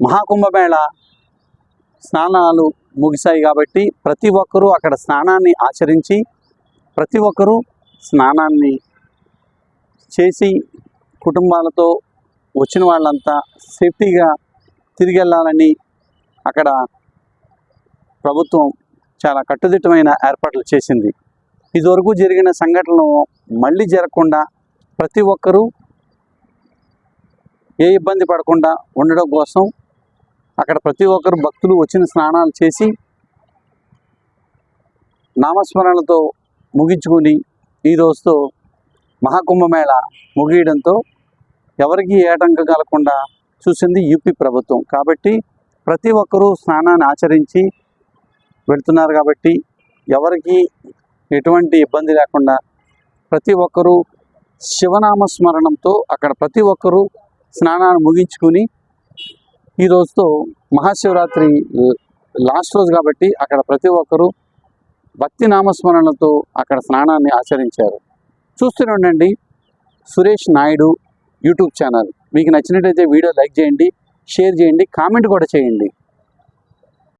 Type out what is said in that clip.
మహాకుంభమేళ స్నానాలు ముగిశాయి కాబట్టి ప్రతి ఒక్కరూ అక్కడ స్నానాన్ని ఆచరించి ప్రతి ఒక్కరూ స్నానాన్ని చేసి కుటుంబాలతో వచ్చిన వాళ్ళంతా సేఫ్టీగా తిరిగి వెళ్ళాలని అక్కడ ప్రభుత్వం చాలా కట్టుదిట్టమైన ఏర్పాట్లు చేసింది. ఇదివరకు జరిగిన సంఘటనలు మళ్ళీ జరగకుండా ప్రతి ఒక్కరూ ఏ ఇబ్బంది పడకుండా ఉండడం కోసం అక్కడ ప్రతి ఒక్కరు భక్తులు వచ్చిన స్నానాలు చేసి నామస్మరణలతో ముగించుకొని ఈ రోజుతో మహాకుంభమేళ ముగియడంతో ఎవరికి ఏటంక కలగకుండా చూసింది యూపీ ప్రభుత్వం. కాబట్టి ప్రతి ఒక్కరూ స్నానాన్ని ఆచరించి వెళ్తున్నారు కాబట్టి ఎవరికి ఎటువంటి ఇబ్బంది లేకుండా ప్రతి ఒక్కరూ శివనామ స్మరణంతో అక్కడ ప్రతి ఒక్కరూ స్నానాన్ని ముగించుకుని ఈ రోజుతో మహాశివరాత్రి లాస్ట్ రోజు కాబట్టి అక్కడ ప్రతి ఒక్కరూ భక్తి నామస్మరణలతో అక్కడ స్నానాన్ని ఆచరించారు. చూస్తూనే ఉండండి సురేష్ నాయుడు యూట్యూబ్ ఛానల్. మీకు నచ్చినట్లయితే వీడియో లైక్ చేయండి షేర్ చేయండి కామెంట్ కూడా చేయండి.